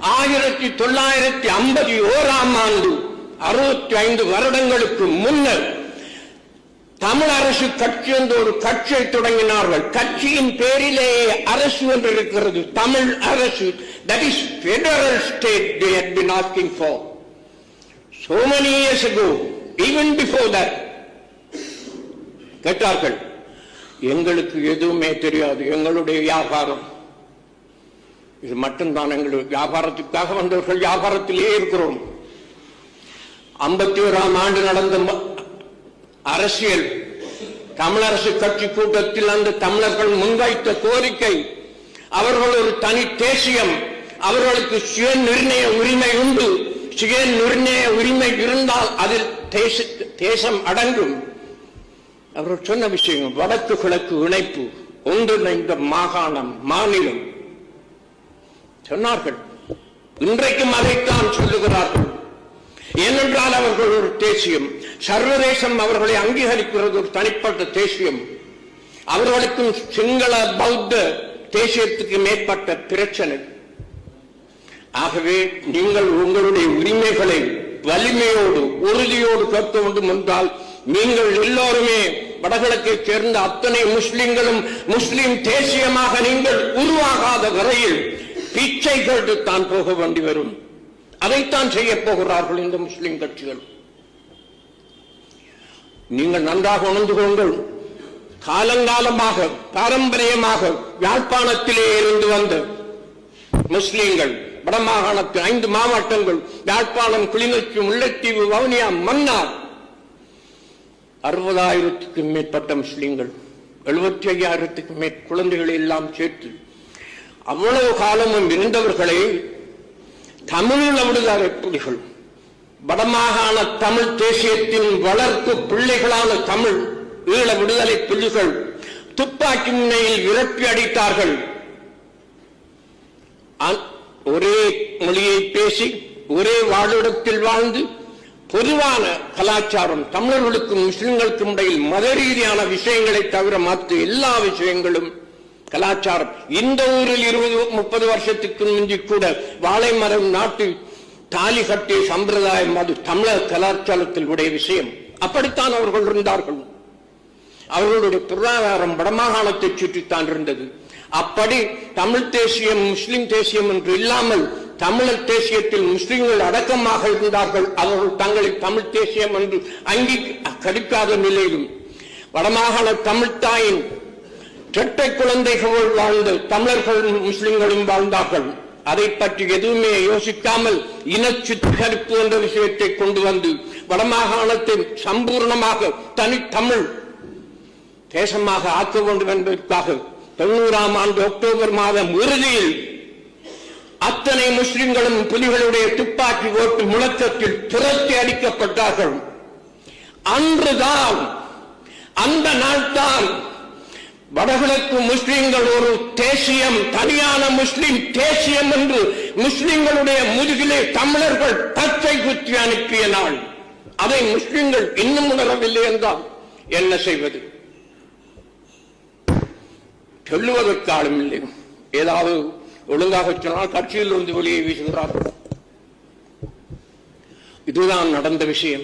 ஆயிரத்தி தொள்ளாயிரத்தி ஐம்பத்தி ஓராம் ஆண்டு அறுபத்தி ஐந்து வருடங்களுக்கு முன்னர் தமிழ் அரசு கட்சி என்ற ஒரு கட்சியை தொடங்கினார்கள். கட்சியின் பேரிலேயே அரசு என்று இருக்கிறது. தமிழ் அரசு. That is federal state they had been asking for so many years ago even before that கேட்டார்கள் எங்களுக்கு எதுவுமே தெரியாது. எங்களுடைய வியாபாரம் இது மட்டும்தான் எங்களுக்கு வியாபாரத்துக்காக வந்தவர்கள் வியாபாரத்திலேயே இருக்கிறோம். ஐம்பத்தி ஓராம் ஆண்டு நடந்த அரசியல் தமிழரசு கட்சி கூட்டத்தில் அந்த தமிழர்கள் முன்வைத்த கோரிக்கை அவர்கள் ஒரு தனி தேசியம் அவர்களுக்கு சுய நிர்ணய உரிமை உண்டு. சுய நிர்ணய உரிமை இருந்தால் அதில் தேச- தேசம் அடங்கும். அவர்கள் சொன்ன விஷயம் வடக்கு கிழக்கு இணைப்பு ஒன்றிணைந்த மாகாணம் மாநிலம். சொன்னார்கள். இன்றைக்கும் அதைத்தான் சொல்லுகிறார்கள். ஏனென்றால் அவர்கள் ஒரு தேசியம். சர்வதேசம் அவர்களை அங்கீகரிக்கிறது ஒரு தனிப்பட்ட தேசியம். அவர்களுக்கும் சிங்கள பௌத்த தேசியத்துக்கு மேற்பட்ட பிரச்சனை. ஆகவே நீங்கள் உங்களுடைய உரிமைகளை வலிமையோடு உறுதியோடு கேட்க வேண்டும் என்றால் நீங்கள் எல்லோருமே வடகிழக்கை சேர்ந்த அத்தனை முஸ்லிம்களும் முஸ்லிம் தேசியமாக நீங்கள் உருவாகாத வரையில் பிச்சை கேட்டுத்தான் போக வேண்டி வரும். அதைத்தான் செய்ய போகிறார்கள் இந்த முஸ்லிம் கட்சிகள். நீங்கள் நன்றாக உணர்ந்து கொள்ளுங்கள். காலங்காலமாக பாரம்பரியமாக யாழ்ப்பாணத்திலே இருந்து வந்த முஸ்லிம்கள் வடமாகாணத்தின் ஐந்து மாவட்டங்கள் யாழ்ப்பாணம் கிளிநொச்சி முல்லைத்தீவு வவுனியா மன்னார் அறுபதாயிரத்துக்கும் மேற்பட்ட முஸ்லிம்கள் எழுபத்தி ஐயாயிரத்துக்கும் மேற் குழந்தைகளை எல்லாம் சேர்த்து அவ்வளவு காலமும் இருந்தவர்களை தமிழ் விடுதலை புலிகள் வடமாகாண தமிழ் தேசியத்தின் வளர்ப்பு பிள்ளைகளான தமிழ் ஈழ விடுதலை புலிகள் துப்பாக்கி முனையில் விரப்பி அடித்தார்கள் ஒரே மொழியை பேசி ஒரே வாழிடத்தில் வாழ்ந்து பொதுவான கலாச்சாரம் தமிழர்களுக்கும் முஸ்லிம்களுக்கும் இடையில் மத ரீதியான விஷயங்களை தவிர மற்ற எல்லா விஷயங்களும் கலாச்சாரம். இந்த ஊரில் இருபது முப்பது வருஷத்துக்கு முந்தி கூட வாழை மரம் நாட்டு தாலி கட்டிய சம்பிரதாயம் அது தமிழர் கலாச்சாரத்தில் உடைய விஷயம். அப்படித்தான் அவர்கள் இருந்தார்கள். அவர்களுடைய பொருளாதாரம் வடமாகாணத்தை சுற்றித்தான் இருந்தது. அப்படி தமிழ் தேசியம் முஸ்லிம் தேசியம் என்று இல்லாமல் தமிழர் தேசியத்தில் முஸ்லிம்கள் அடக்கமாக இருந்தார்கள். அவர்கள் தங்களை தமிழ் தேசியம் என்று அங்கீ கடிக்காத நிலையிலும் வடமாகாண தமிழ்தாயின் இரட்டை குழந்தைகள் வாழ்ந்து தமிழர்களும் முஸ்லிம்களும் வாழ்ந்தார்கள். அதை பற்றி எதுவுமே யோசிக்காமல் இனச்சித்தரிப்பு என்ற விஷயத்தை கொண்டு வந்து வடமாகாணத்தை சம்பூர்ணமாக தனித்தமிழ் தேசமாக ஆக்க வேண்டும் என்பதற்காக தொண்ணூறாம் ஆண்டு அக்டோபர் மாதம் இறுதியில் அத்தனை முஸ்லிம்களும் புலிகளுடைய துப்பாக்கி ஓட்டு முழக்கத்தில் துரத்தி அடிக்கப்பட்டார்கள். அன்றுதான் அந்த நாள்தான் வடகிழக்கு முஸ்லிம்கள் ஒரு தேசியம் தனியான முஸ்லிம் தேசியம் என்று முஸ்லிம்களுடைய முதுகிலே தமிழர்கள் பச்சை குத்தி அனுப்பிய நாள். அதை முஸ்லிம்கள் இன்னும் உணரவில்லை என்றால் என்ன செய்வது? சொல்லுவதற்கு ஆளும் இல்லை. ஏதாவது ஒழுங்காக சொன்னால் கட்சியில் இருந்து வெளியே வீசுகிறார்கள் இதுதான் நடந்த விஷயம்.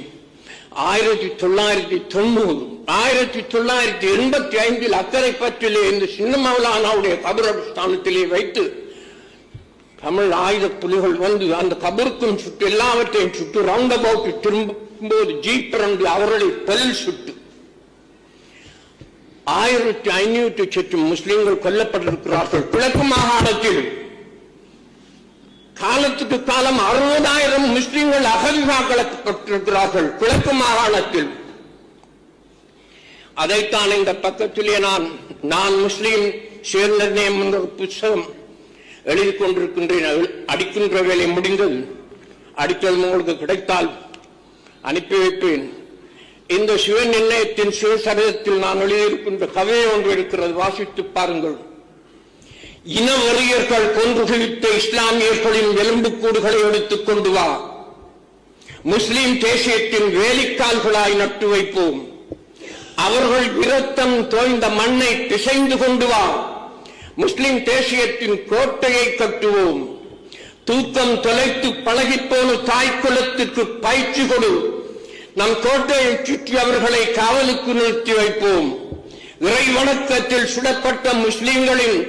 ஆயிரத்தி தொள்ளாயிரத்தி தொண்ணூறு ஆயிரத்தி தொள்ளாயிரத்தி எண்பத்தி ஐந்தில் அக்கறை பற்றிலே இந்த சின்ன மௌலானாவுடைய கபரஸ்தானத்திலே வைத்து தமிழ் ஆயுத புலிகள் வந்து அந்த கபருக்கும் சுட்டு எல்லாவற்றையும் சுட்டு ரவுண்ட் அபவுட் திரும்பும்போது ஜீப் ரண்டு அவர்களை பல் சுட்டு. ஆயிரத்தி ஐநூற்றி சற்று முஸ்லிம்கள் கொல்லப்பட்டிருக்கிறார்கள். கிழக்கு மாகாணத்தில் காலத்துக்கு காலம் அறுபதாயிரம் முஸ்லீம்கள் அகதிவாக்கப்பட்டிருக்கிறார்கள் கிழக்கு மாகாணத்தில் அதைத்தான் இந்த பக்கத்திலே நான் நான் முஸ்லீம் சுயநிர்ணயம் என்ற புத்தகம் எழுதி கொண்டிருக்கின்றேன். அடிக்கின்ற வேலை முடிந்தது. அடித்தல் உங்களுக்கு கிடைத்தால் அனுப்பி வைப்பேன். இந்த சுய நிர்ணயத்தின் சுயசரிதத்தில் நான் எழுதியிருக்கின்ற கதையை ஒன்று இருக்கிறது. வாசித்து பாருங்கள். இன வெறியர்கள் கொன்று குவித்த இஸ்லாமியர்களின் எலும்புக்கூடுகளை எடுத்துக் கொண்டு வா. முஸ்லிம் தேசியத்தின் வேலிக்கால்களாய் நட்டு வைப்போம். அவர்கள் விரத்தம் தோய்ந்த மண்ணை பிசைந்து கொண்டு வா. முஸ்லிம் தேசியத்தின் கோட்டையை கட்டுவோம். தூக்கம் தொலைத்து பழகிப்போன தாய் குலத்திற்கு பயிற்சி கொடு. நம் கோட்டையை சுற்றி அவர்களை காவலுக்கு நிறுத்தி வைப்போம். இறை வணக்கத்தில் சுடப்பட்ட முஸ்லிம்களின்